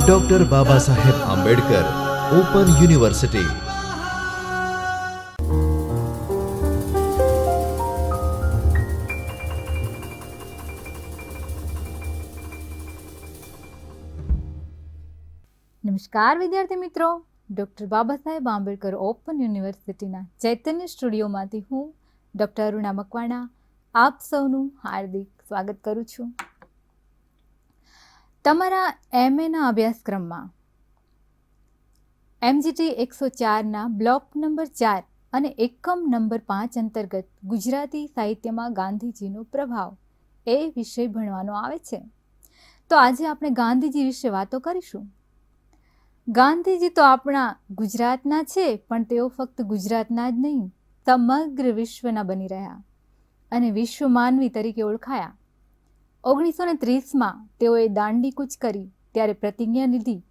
Doctor Baba Saheb Ambedkar open university નમસ્કાર વિદ્યાર્થી મિત્રો. ડૉક્ટર બાબા સાહેબ આંબેડકર ઓપન યુનિવર્સિટીના ચૈતન્ય સ્ટુડિયોમાંથી હું ડૉક્ટર અરુણા મકવાણા આપ સૌનું હાર્દિક સ્વાગત કરું છું. તમારા એમએના અભ્યાસક્રમમાં એમજીટી એકસો ચારના બ્લોક નંબર ચાર અને એકમ નંબર પાંચ અંતર્ગત ગુજરાતી સાહિત્યમાં ગાંધીજીનો પ્રભાવ એ વિષય ભણવાનો આવે છે. તો આજે આપણે ગાંધીજી વિશે વાતો કરીશું. ગાંધીજી તો આપણા ગુજરાતના છે, પણ તેઓ ફક્ત ગુજરાતના જ નહીં, સમગ્ર વિશ્વના બની રહ્યા અને વિશ્વ માનવી તરીકે ઓળખાયા. ઓગણીસો ને ત્રીસમાં તેઓએ દાંડી કૂચ કરી, ત્યારે પ્રતિજ્ઞા લીધી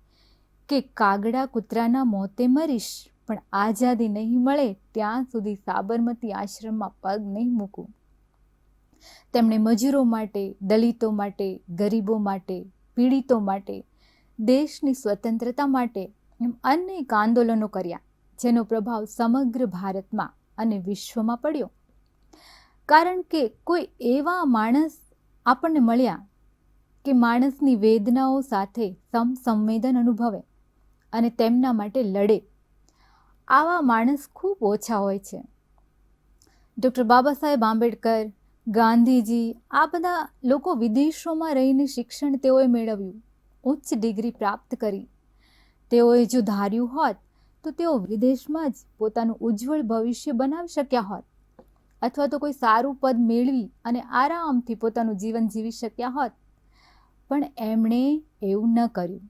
કે કાગડા કૂતરાના મોતે મરીશ, પણ આઝાદી નહીં મળે ત્યાં સુધી સાબરમતી આશ્રમમાં પગ નહીં મૂકું. તેમણે મજૂરો માટે, દલિતો માટે, ગરીબો માટે, પીડિતો માટે, દેશની સ્વતંત્રતા માટે એમ અનેક આંદોલનો કર્યા, જેનો પ્રભાવ સમગ્ર ભારતમાં અને વિશ્વમાં પડ્યો. કારણ કે કોઈ એવા માણસ આપણને મળ્યા કે માણસની વેદનાઓ સાથે સમ સંવેદન અનુભવે અને તેમના માટે લડે. આવા માણસ ખૂબ ઓછા હોય છે. ડૉક્ટર બાબા સાહેબ આંબેડકર, ગાંધીજી, આ બધા લોકો વિદેશોમાં રહીને શિક્ષણ તેઓએ મેળવ્યું, ઉચ્ચ ડિગ્રી પ્રાપ્ત કરી. તેઓએ જો ધાર્યું હોત તો તેઓ વિદેશમાં જ પોતાનું ઉજ્જવળ ભવિષ્ય બનાવી શક્યા હોત. અથવા તો કોઈ સારું પદ મેળવી અને આરામથી પોતાનું જીવન જીવી શક્યા હોત. પણ એમણે એવું ન કર્યું.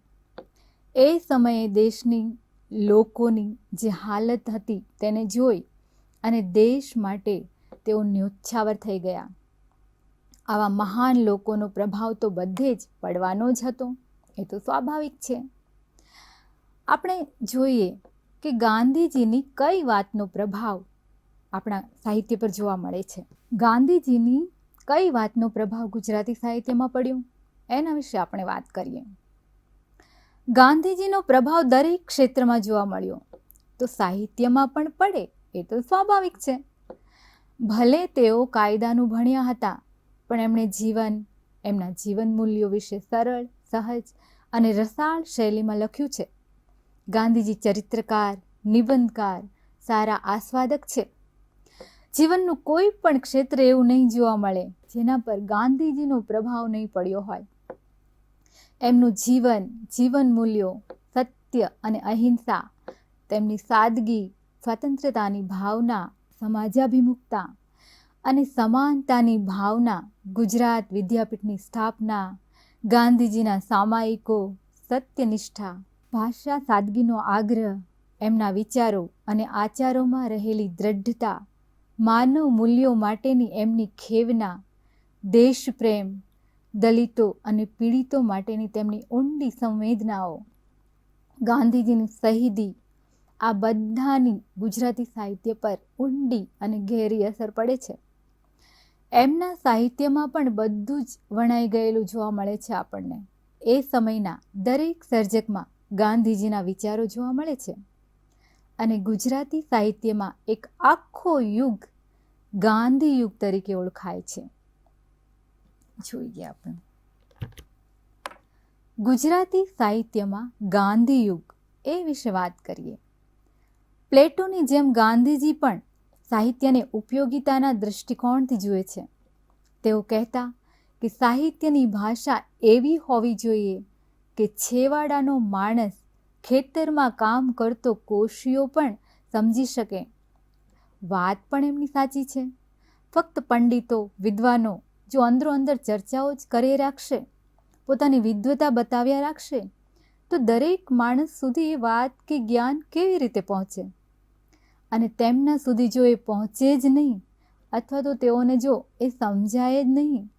એ સમયે દેશની, લોકોની જે હાલત હતી તેને જોઈ અને દેશ માટે તેઓ ન્યોછાવર થઈ ગયા. આવા મહાન લોકોનો પ્રભાવ તો બધે જ પડવાનો જ હતો. એ તો સ્વાભાવિક છે. આપણે જોઈએ કે ગાંધીજીની કઈ વાતનો પ્રભાવ આપણા સાહિત્ય પર જોવા મળે છે. ગાંધીજીની કઈ વાતનો પ્રભાવ ગુજરાતી સાહિત્યમાં પડ્યો? એના વિશે આપણે વાત કરીએ. ગાંધીજીનો પ્રભાવ દરેક ક્ષેત્રમાં જોવા મળ્યો. તો સાહિત્યમાં પણ પડે, એ તો સ્વાભાવિક છે. ભલે તેઓ કાયદાનું ભણ્યા હતા, પણ એમણે જીવન, એમના જીવન મૂલ્યો વિશે સરળ, સહજ અને રસાળ શૈલીમાં લખ્યું છે. ગાંધીજી ચરિત્રકાર, નિબંધકાર, સારા આસ્વાદક છે. જીવનનું કોઈ પણ ક્ષેત્ર એવું નહીં જોવા મળે જેના પર ગાંધીજીનો પ્રભાવ નહીં પડ્યો હોય. એમનું જીવન જીવન મૂલ્યો, સત્ય અને અહિંસા, તેમની સાદગી, સ્વતંત્રતાની ભાવના, સમાજાભિમુખતા અને સમાનતાની ભાવના, ગુજરાત વિદ્યાપીઠની સ્થાપના, ગાંધીજીના સામાયિકો, સત્યનિષ્ઠા, ભાષા સાદગીનો આગ્રહ, એમના વિચારો અને આચારોમાં રહેલી દ્રઢતા માનવ મૂલ્યો માટેની એમની ખેવના, દેશપ્રેમ, દલિતો અને પીડિતો માટેની તેમની ઊંડી સંવેદનાઓ. ગાંધીજીની શહીદી આ બધાની ગુજરાતી સાહિત્ય પર ઊંડી અને ઘેરી અસર પડે છે. એમના સાહિત્યમાં પણ બધું જ વણાઈ ગયેલું જોવા મળે છે આપણને. એ સમયના દરેક સર્જકમાં ગાંધીજીના વિચારો જોવા મળે છે. અને ગુજરાતી સાહિત્યમાં એક આખો યુગ ગાંધી યુગ તરીકે ઓળખાય છે. જોઈએ આપણે. ગુજરાતી સાહિત્યમાં ગાંધી યુગ એ વિશે વાત કરીએ. પ્લેટોની જેમ ગાંધીજી પણ સાહિત્યને ઉપયોગિતાના દૃષ્ટિકોણથી જુએ છે. તેઓ કહેતા કે સાહિત્યની ભાષા એવી હોવી જોઈએ કે છેવાડાનો માણસ ખેતરમાં કામ કરતો કોશિયો પણ સમજી શકે. વાત પણ એમની સાચી છે. ફક્ત પંડિતો, વિદ્વાનો જો અંદરો અંદર ચર્ચાઓ જ કરે રાખશે, પોતાની વિદ્વતા બતાવ્યા રાખશે, તો દરેક માણસ સુધી એ વાત કે જ્ઞાન કેવી રીતે પહોંચે? અને તેમના સુધી જો એ પહોંચે જ નહીં, અથવા તો તેઓને જો એ સમજાય જ નહીં,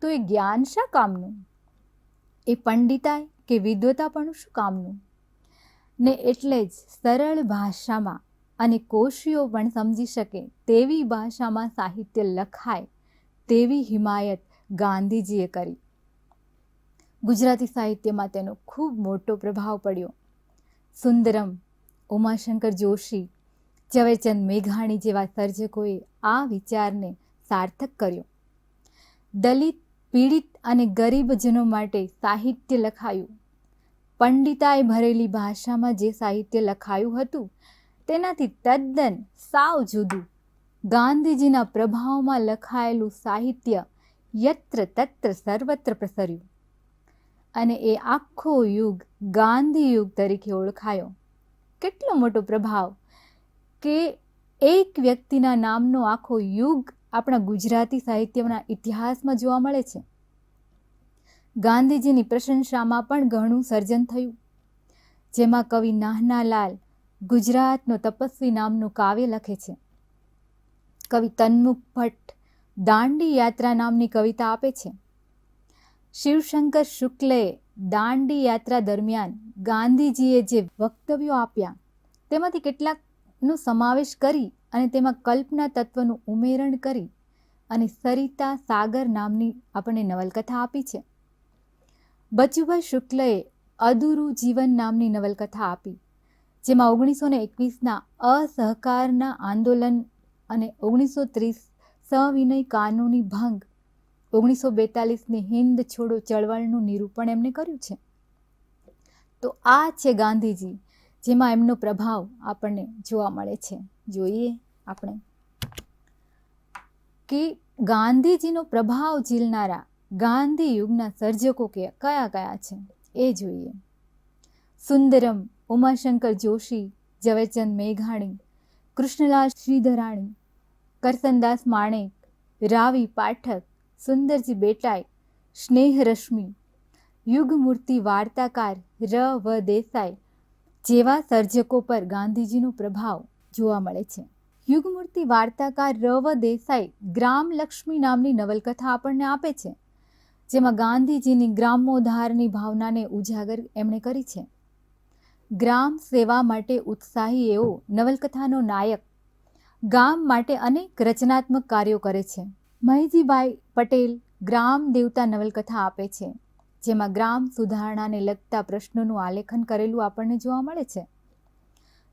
તો એ જ્ઞાન શા કામનું? એ પંડિતાય કે વિદ્વતા પણ શું કામનું? ને એટલે જ સરળ ભાષામાં અને કોશીઓ પણ સમજી શકે તેવી ભાષામાં સાહિત્ય લખાય તેવી હિમાયત ગાંધીજીએ કરી. ગુજરાતી સાહિત્યમાં તેનો ખૂબ મોટો પ્રભાવ પડ્યો. સુંદરમ, ઉમાશંકર જોશી, ઝવેરચંદ મેઘાણી જેવા સર્જકોએ આ વિચારને સાર્થક કર્યો. દલિત, પીડિત અને ગરીબજનો માટે સાહિત્ય લખાયું પંડિતાએ ભરેલી ભાષામાં જે સાહિત્ય લખાયું હતું, તેનાથી તદ્દન સાવ જુદું. ગાંધીજીના પ્રભાવમાં લખાયેલું સાહિત્ય યત્ર તત્ર સર્વત્ર પ્રસર્યું. અને એ આખો યુગ ગાંધી યુગ તરીકે ઓળખાયો. કેટલો મોટો પ્રભાવ કે એક વ્યક્તિના નામનો આખો યુગ આપણા ગુજરાતી સાહિત્યના ઇતિહાસમાં જોવા મળે છે. ગાંધીજીની પ્રશંસામાં પણ ઘણું સર્જન થયું. જેમાં કવિ નાહનાલાલ ગુજરાતનો તપસ્વી નામનું કાવ્ય લખે છે. કવિ તન્મુખ ભટ્ટ દાંડી યાત્રા નામની કવિતા આપે છે. શિવશંકર શુક્લે દાંડી યાત્રા દરમિયાન ગાંધીજીએ જે વક્તવ્યો આપ્યા, તેમાંથી કેટલાકનો સમાવેશ કરી અને તેમાં કલ્પના તત્વનું ઉમેરણ કરી અને સરિતા સાગર નામની આપણને નવલકથા આપી છે. બચુભાઈ શુક્લએ અધૂરું જીવન નામની નવલકથા આપી, જેમાં ઓગણીસો ને એકવીસના અસહકારના આંદોલન અને ઓગણીસો ત્રીસ સવિનય કાનૂની ભંગ ઓગણીસો બેતાલીસની હિન્દ છોડો ચળવળનું નિરૂપણ એમણે કર્યું છે. તો આ છે ગાંધીજી, જેમાં એમનો પ્રભાવ આપણને જોવા મળે છે. જોઈએ આપણે. કે ગાંધીજીનો પ્રભાવ ઝીલનારા ગાંધી યુગના સર્જકો કે કયા કયા છે એ જોઈએ. સુંદરમ, ઉમાશંકર જોશી, ઝવેરચંદ મેઘાણી, કૃષ્ણલાલ શ્રીધરાણી, કરસનદાસ માણેક, રાવી પાઠક, સુંદરજી બેટાઈ, સ્નેહરશ્મિ, યુગમૂર્તિ વાર્તાકાર ર વ દેસાઈ જેવા સર્જકો પર ગાંધીજીનો પ્રભાવ જોવા મળે છે. યુગમૂર્તિ વાર્તાકાર ર વ દેસાઈ ગ્રામલક્ષ્મી નામની નવલકથા આપણને આપે છે. જેમાં ગાંધીજીની ગ્રામોદ્ધારની ભાવનાને ઉજાગર એમણે કરી છે. ગ્રામ સેવા માટે ઉત્સાહી એવો નવલકથાનો નાયક ગામ માટે અનેક રચનાત્મક કાર્યો કરે છે. મહીજીભાઈ પટેલ ગ્રામ દેવતા નવલકથા આપે છે, જેમાં ગ્રામ સુધારણાને લગતા પ્રશ્નોનું આલેખન કરેલું આપણને જોવા મળે છે.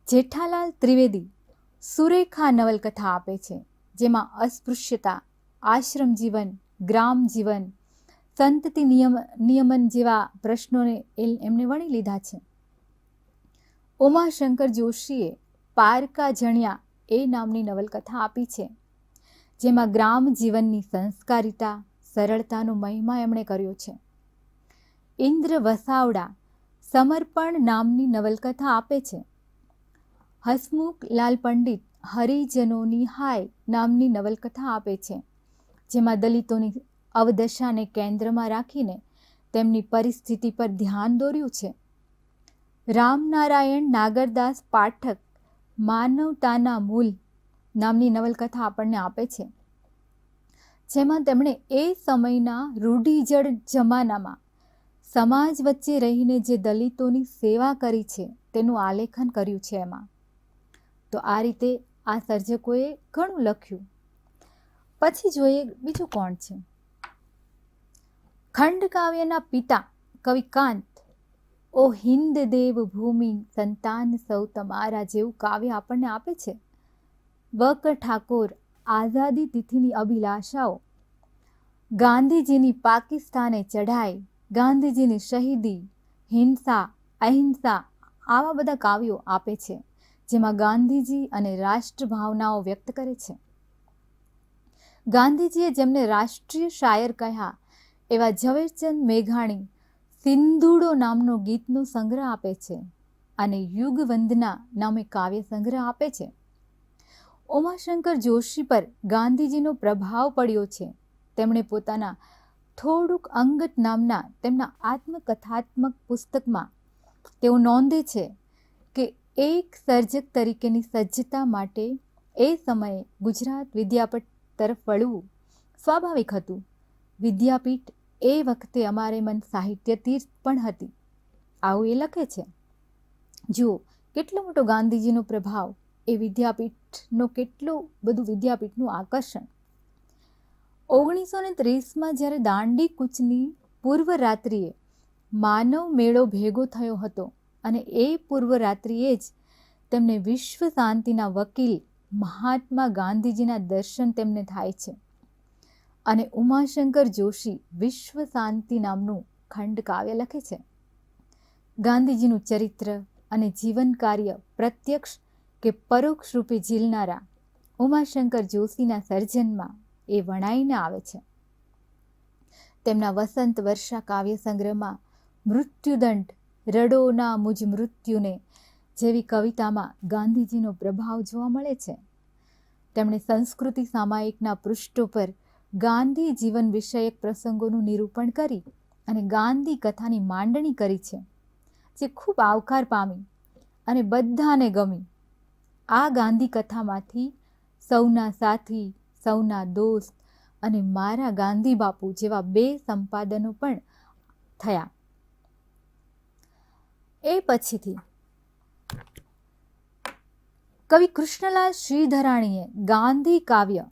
જેઠાલાલ ત્રિવેદી સુરેખા નવલકથા આપે છે, જેમાં અસ્પૃશ્યતા, આશ્રમ જીવન, ગ્રામ જીવન સંતતિ નિયમ, નિયમન જેવા પ્રશ્નોને એમણે વણી લીધા છે. ઉમાશંકર જોશીએ પારકા જણ્યા એ નામની નવલકથા આપી છે, જેમાં ગ્રામ જીવનની સંસ્કારિતા, સરળતાનો મહિમા એમણે કર્યો છે. ઇન્દ્ર વસાવડા સમર્પણ નામની નવલકથા આપે છે. હસમુખ લાલ પંડિત હરિજનોની હાય નામની નવલકથા આપે છે, જેમાં દલિતોની અવદશાને કેન્દ્રમાં રાખીને તેમની પરિસ્થિતિ પર ધ્યાન દોર્યું છે. રામનારાયણ નાગરદાસ પાઠક માનવતાના મૂલ નામની નવલકથા આપણને આપે છે. જેમાં તેમણે એ સમયના રૂઢિજળ જમાનામાં સમાજ વચ્ચે રહીને જે દલિતોની સેવા કરી છે તેનું આલેખન કર્યું છે એમાં. તો આ રીતે આ સર્જકોએ ઘણું લખ્યું. પછી જોઈએ બીજું કોણ છે? ખંડકાવ્યના પિતા કવિ કાંત ઓ હિન્દ દેવ ભૂમિ સંતાન સૌ તમારા જેવું કાવ્ય આપણને આપે છે બક ઠાકોર આઝાદી તિથિની અભિલાષાઓ ગાંધીજીની પાકિસ્તાને ચઢાઈ ગાંધીજીની શહીદી હિંસા અહિંસા આવા બધા કાવ્યો આપે છે જેમાં ગાંધીજી અને રાષ્ટ્ર ભાવનાઓ વ્યક્ત કરે છે ગાંધીજીએ જેમને રાષ્ટ્રીય શાયર કહ્યા એવા ઝવેરચંદ મેઘાણી સિંધુડો નામનો ગીતનો સંગ્રહ આપે છે અને યુગ વંદના નામે કાવ્ય સંગ્રહ આપે છે. ઉમાશંકર જોશી પર ગાંધીજીનો પ્રભાવ પડ્યો છે. તેમણે પોતાના થોડુંક અંગત નામના તેમના આત્મકથાત્મક પુસ્તકમાં તેઓ નોંધે છે કે એક સર્જક તરીકેની સજ્જતા માટે એ સમયે ગુજરાત વિદ્યાપીઠ તરફ વળવું સ્વાભાવિક હતું. વિદ્યાપીઠ એ વખતે અમારે મન સાહિત્ય તીર્થ પણ હતી. આવું એ લખે છે. જુઓ, કેટલો મોટો ગાંધીજીનો પ્રભાવ એ વિદ્યાપીઠનો, કેટલું બધું વિદ્યાપીઠનું આકર્ષણ. ઓગણીસો ને ત્રીસમાં જ્યારે દાંડી કૂચની પૂર્વ રાત્રિએ માનવ મેળો ભેગો થયો હતો અને એ પૂર્વ રાત્રિએ જ તેમને વિશ્વ શાંતિના વકીલ મહાત્મા ગાંધીજીના દર્શન તેમને થાય છે. અને ઉમાશંકર જોશી વિશ્વ શાંતિ નામનું ખંડ કાવ્ય લખે છે. ગાંધીજીનું ચરિત્ર અને જીવન કાર્ય પ્રત્યક્ષ કે પરોક્ષ રૂપે ઝીલનારા ઉમાશંકર જોશીના સર્જનમાં એ વણાઈને આવે છે. તેમના વસંત વર્ષા કાવ્ય સંગ્રહમાં મૃત્યુદંડ, રડોના મુજ મૃત્યુને જેવી કવિતામાં ગાંધીજીનો પ્રભાવ જોવા મળે છે. તેમણે સંસ્કૃતિ સામાયિકના પૃષ્ઠો પર ગાંધી જીવન વિષયક પ્રસંગોનું નિરૂપણ કરી અને ગાંધી કથાની માંડણી કરી છે, જે ખૂબ આવકાર પામી અને બધાને ગમી. આ ગાંધી કથામાંથી સૌના સાથી, સૌના દોસ્ત અને મારા ગાંધી બાપુ જેવા બે સંપાદનો પણ થયા. એ પછીથી કવિ કૃષ્ણલાલ શ્રીધરાણીએ ગાંધી કાવ્ય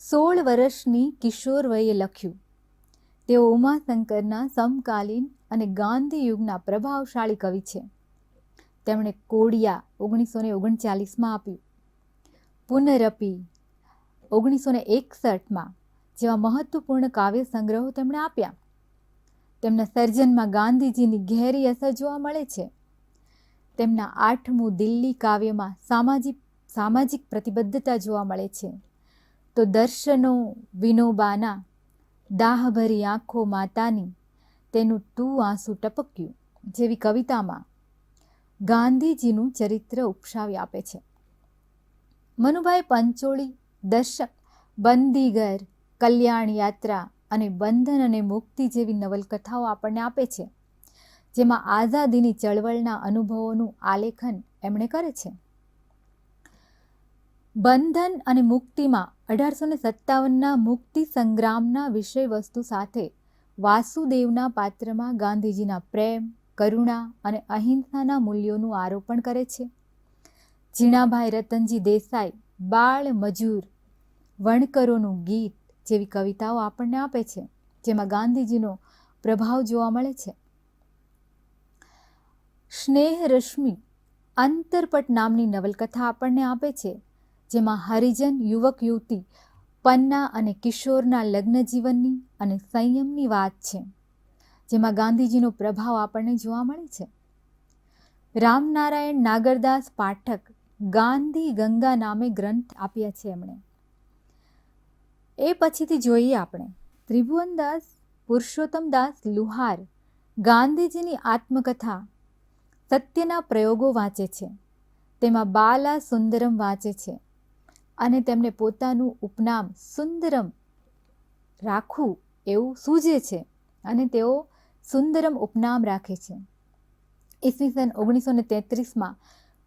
સોળ વર્ષની કિશોર વયે લખ્યું. તેઓ ઉમાશંકરના સમકાલીન અને ગાંધી યુગના પ્રભાવશાળી કવિ છે. તેમણે કોડિયા ઓગણીસો ને ઓગણચાલીસમાં આપ્યું. પુનરપી ઓગણીસો ને એકસઠમાં જેવા મહત્વપૂર્ણ કાવ્ય સંગ્રહો તેમણે આપ્યા. તેમના સર્જનમાં ગાંધીજીની ઘેરી અસર જોવા મળે છે. તેમના આઠમું દિલ્હી કાવ્યમાં સામાજિક સામાજિક પ્રતિબદ્ધતા જોવા મળે છે. તો દર્શનો વિનોબાના દાહભરી આંખો માતાની તેનું તું આંસુ ટપક્યું, જેવી કવિતામાં ગાંધીજીનું ચરિત્ર ઉપસાવી આપે છે. મનુભાઈ પંચોળી, દર્શક, બંદીગર, કલ્યાણ યાત્રા અને બંધન અને મુક્તિ જેવી નવલકથાઓ આપણને આપે છે, જેમાં આઝાદીની ચળવળના અનુભવોનું આલેખન એમણે કરે છે. બંધન અને મુક્તિમાં અઢારસો ને સત્તાવનના મુક્તિ સંગ્રામના વિષય વસ્તુ સાથે વાસુદેવના પાત્રમાં ગાંધીજીના પ્રેમ, કરુણા અને અહિંસાના મૂલ્યોનું આરોપણ કરે છે. જીણાભાઈ રતનજી દેસાઈ બાળ મજૂર વણકરોનું ગીત જેવી કવિતાઓ આપણને આપે છે, જેમાં ગાંધીજીનો પ્રભાવ જોવા મળે છે. સ્નેહ રશ્મિ અંતરપટ નામની નવલકથા આપણને આપે છે જેમાં હરિજન, યુવક, યુવતી, પન્ના અને કિશોરના લગ્ન જીવનની અને સંયમની વાત છે, જેમાં ગાંધીજીનો પ્રભાવ આપણને જોવા મળે છે. રામનારાયણ નાગરદાસ પાઠક ગાંધી ગંગા નામે ગ્રંથ આપ્યા છે એમણે. એ પછીથી જોઈએ આપણે. ત્રિભુવનદાસ પુરુષોત્તમદાસ લુહાર ગાંધીજીની આત્મકથા સત્યના પ્રયોગો વાંચે છે. તેમાં બાલા સુંદરમ વાંચે છે. અને તેમને પોતાનું ઉપનામ સુંદરમ રાખવું એવું સૂજે છે અને તેઓ સુંદરમ ઉપનામ રાખે છે. ઈસવીસન ઓગણીસો ને તેત્રીસમાં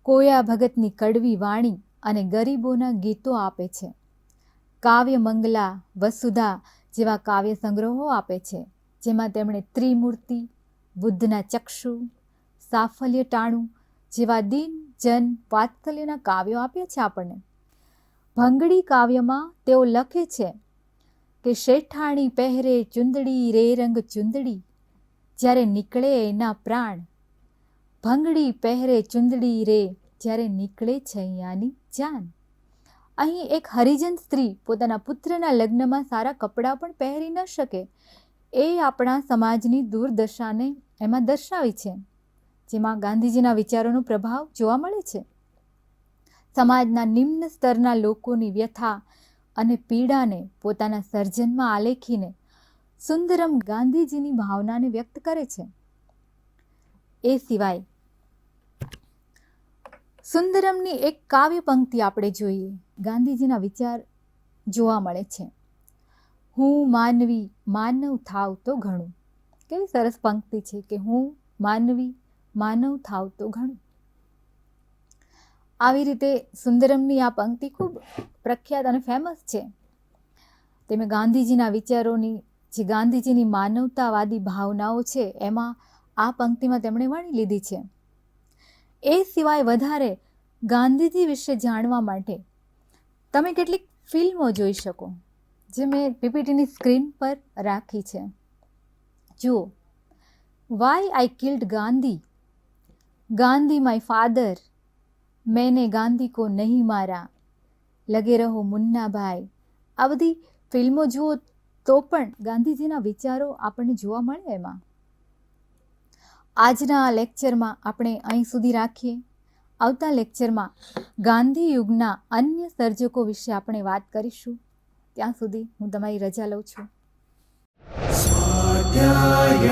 કોયા ભગતની કડવી વાણી અને ગરીબોના ગીતો આપે છે. કાવ્ય મંગલા, વસુધા જેવા કાવ્ય સંગ્રહો આપે છે, જેમાં તેમણે ત્રિમૂર્તિ, બુદ્ધના ચક્ષુ, સાફલ્ય ટાણું જેવા દિન, જન, વાત્સલ્યના કાવ્યો આપ્યા છે આપણને. ભંગડી કાવ્યમાં તેઓ લખે છે કે શેઠાણી પહેરે ચુંદડી, રે રંગ ચુંદડી. જ્યારે નીકળે એના પ્રાણ. ભંગડી પહેરે ચુંદડી રે, જ્યારે નીકળે છૈયાની જાન. અહીં એક હરિજન સ્ત્રી પોતાના પુત્રના લગ્નમાં સારા કપડાં પણ પહેરી ન શકે. એ આપણા સમાજની દુર્દશાને એમાં દર્શાવી છે. જેમાં ગાંધીજીના વિચારોનો પ્રભાવ જોવા મળે છે. સમાજના નિમ્ન સ્તરના લોકોની વ્યથા અને પીડાને પોતાના સર્જનમાં આલેખીને સુંદરમ ગાંધીજીની ભાવનાને વ્યક્ત કરે છે. એ સિવાય સુંદરમની એક કાવ્ય પંક્તિ આપણે જોઈએ, ગાંધીજીના વિચાર જોવા મળે છે. હું માનવી માનવ થાવ તો ઘણું. કેવી સરસ પંક્તિ છે કે હું માનવી માનવ થાવ તો ઘણું. આવી રીતે સુંદરમની આ પંક્તિ ખૂબ પ્રખ્યાત અને ફેમસ છે. તેમે ગાંધીજીના વિચારોની, જે ગાંધીજીની માનવતાવાદી ભાવનાઓ છે, એમાં આ પંક્તિમાં તેમણે વણી લીધી છે. એ સિવાય વધારે ગાંધીજી વિશે જાણવા માટે તમે કેટલીક ફિલ્મો જોઈ શકો, જે મેં પીપીટીની સ્ક્રીન પર રાખી છે. જુઓ why I killed Gandhi Gandhi my father મેને ગાંધી કો નહીં મારા લગે રહો મુન્નાભાઈ આ બધી ફિલ્મો જુઓ તો પણ ગાંધીજીના વિચારો આપણને જોવા મળે એમાં આજના આ લેક્ચરમાં આપણે અહીં સુધી રાખીએ આવતા લેક્ચરમાં ગાંધી યુગના અન્ય સર્જકો વિશે આપણે વાત કરીશું ત્યાં સુધી હું તમારી રજા લઉં છું સ્વાધ્યાય